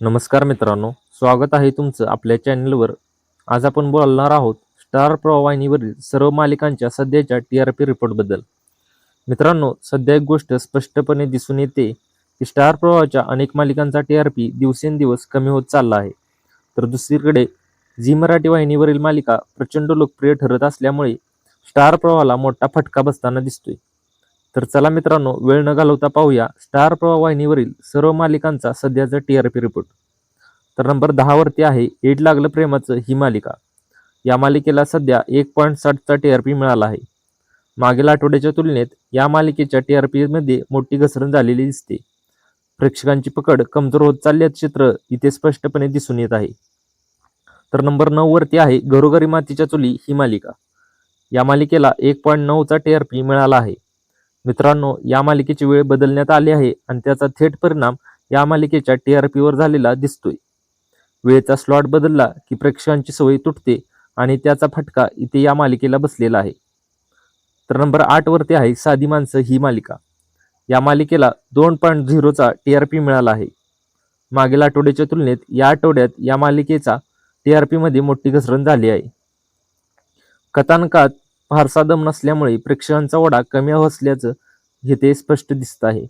नमस्कार मित्रांनो स्वागत आहे तुमचं आपल्या चॅनलवर. आज आपण बोलणार आहोत स्टार प्रवाहिनीवरील सर्व मालिकांच्या सध्याच्या टी आर पी रिपोर्टबद्दल. मित्रांनो सध्या एक गोष्ट स्पष्टपणे दिसून येते की स्टार प्रवाहाच्या अनेक मालिकांचा टी आर पी दिवसेंदिवस कमी होत चालला आहे. तर दुसरीकडे झी मराठी वाहिनीवरील मालिका प्रचंड लोकप्रिय ठरत असल्यामुळे स्टार प्रवाहाला मोठा फटका बसताना दिसतोय. तर चला मित्रांनो वेळ न घालवता पाहूया स्टार प्रवाह वाहिनीवरील सर्व मालिकांचा सध्याचा टी आर पी रिपोर्ट तर नंबर दहावरती आहे एड लागलं प्रेमाचं ही मालिका. या मालिकेला सध्या एक पॉईंट साठचा टी आर पी मिळाला आहे. मागील आठवड्याच्या तुलनेत या मालिकेच्या टी आर पीमध्ये मोठी घसरण झालेली दिसते. प्रेक्षकांची पकड कमजोर होत चालल्याचं चित्र इथे स्पष्टपणे दिसून येत आहे. तर नंबर नऊवरती आहे घरोघरी मातीच्या चुली ही मालिका. या मालिकेला एक पॉईंट नऊचा टी आर पी मिळाला आहे. मित्रांनो या मालिकेची वेळ बदलण्यात आली आहे आणि त्याचा थेट परिणाम या मालिकेच्या टी आर पीवर झालेला दिसतोय. वेळेचा स्लॉट बदलला की प्रेक्षकांची सवय तुटते आणि त्याचा फटका इथे या मालिकेला बसलेला आहे. तर नंबर आठवरती आहे साधी माणसं ही मालिका. या मालिकेला दोन पॉईंट झिरोचा टी आर पी मिळाला आहे. मागील आठवड्याच्या तुलनेत या आठवड्यात या मालिकेचा टी आर पीमध्ये मोठी घसरण झाली आहे. कथानकात फारसा दम नसल्यामुळे प्रेक्षकांचा ओढा कमी असल्याचं इथे स्पष्ट दिसत आहे.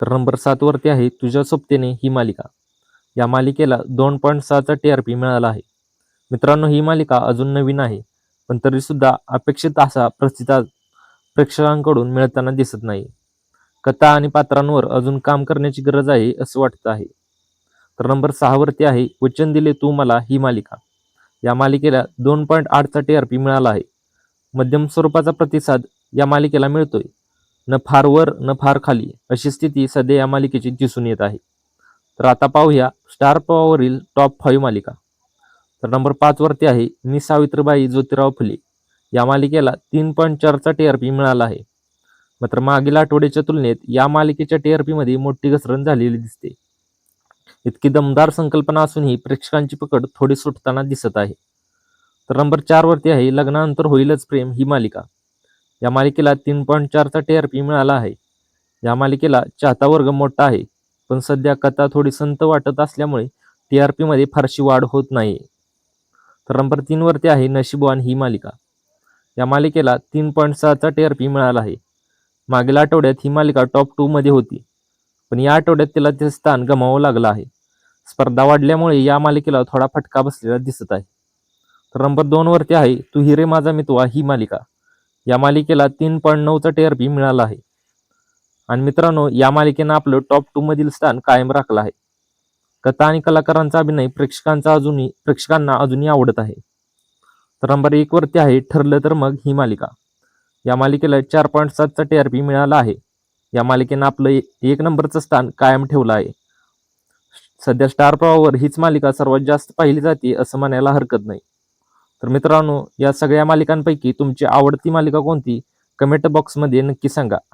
तर नंबर सात वरती आहे तुझ्या सोबतीने ही मालिका. या मालिकेला दोन पॉईंट सहाचा टी आर पी मिळाला आहे. मित्रांनो ही मालिका अजून नवीन आहे पण तरी सुद्धा अपेक्षित असा प्रतिसाद प्रेक्षकांकडून मिळताना दिसत नाही. कथा आणि पात्रांवर अजून काम करण्याची गरज आहे असं वाटतं आहे. तर नंबर सहावरती आहे वचन दिले तू मला ही मालिका. या मालिकेला दोन पॉईंट आठचा टी आर पी मिळाला आहे. मध्यम स्वरूपाचा प्रतिसाद या मालिकेला मिळतोय. न फार वर न फार खाली अशी स्थिती सध्या या मालिकेची दिसून येत आहे. तर आता पाहूया स्टार पॉवरील टॉप फाईव्ह मालिका. तर नंबर पाचवरती आहे मी सावित्रीबाई ज्योतिराव फुले. या मालिकेला तीन पॉईंट चारचा टी आर पी मिळाला आहे. मात्र मागील आठवड्याच्या तुलनेत या मालिकेच्या टी आर पीमध्ये मोठी घसरण झालेली दिसते. इतकी दमदार संकल्पना असूनही प्रेक्षकांची पकड थोडी सुटताना दिसत आहे. तर नंबर चारवरती आहे लग्नानंतर होईलच प्रेम ही मालिका. या मालिकेला तीन पॉईंट चारचा टी आर पी मिळाला आहे. या मालिकेला चाहता वर्ग मोठा आहे पण सध्या कथा थोडी संत वाटत असल्यामुळे टी आर पीमध्ये फारशी वाढ होत नाही. तर नंबर तीनवरती आहे नशीबवान ही मालिका. या मालिकेला तीन पॉईंट सहाचा टी आर पी मिळाला आहे. मागील आठवड्यात ही मालिका टॉप टू मध्ये होती पण या आठवड्यात तिला ते स्थान गमावं लागलं आहे. स्पर्धा वाढल्यामुळे या मालिकेला थोडा फटका बसलेला दिसत आहे. तर नंबर दोन वरती आहे तू हिरे माझा मितवा ही मालिका. या मालिकेला तीन पॉईंट नऊचा टी आर पी मिळाला आहे. आणि मित्रांनो या मालिकेनं आपलं टॉप टू मधील स्थान कायम राखलं आहे. कथा आणि कलाकारांचा अभिनय प्रेक्षकांचा अजूनही प्रेक्षकांना अजूनही आवडत आहे. तर नंबर एक वरती आहे ठरलं तर मग ही मालिका. या मालिकेला चार पॉईंट सातचा टी आर पी मिळाला आहे. या मालिकेनं आपलं एक नंबरचं स्थान कायम ठेवलं आहे. सध्या स्टार प्रवाहावर हीच मालिका सर्वात जास्त पाहिली जाते असं म्हणायला हरकत नाही. तर मित्रांनो या सगळ्या मालिकांपैकी तुमची आवडती मालिका कोणती? कमेंट बॉक्समध्ये नक्की सांगा.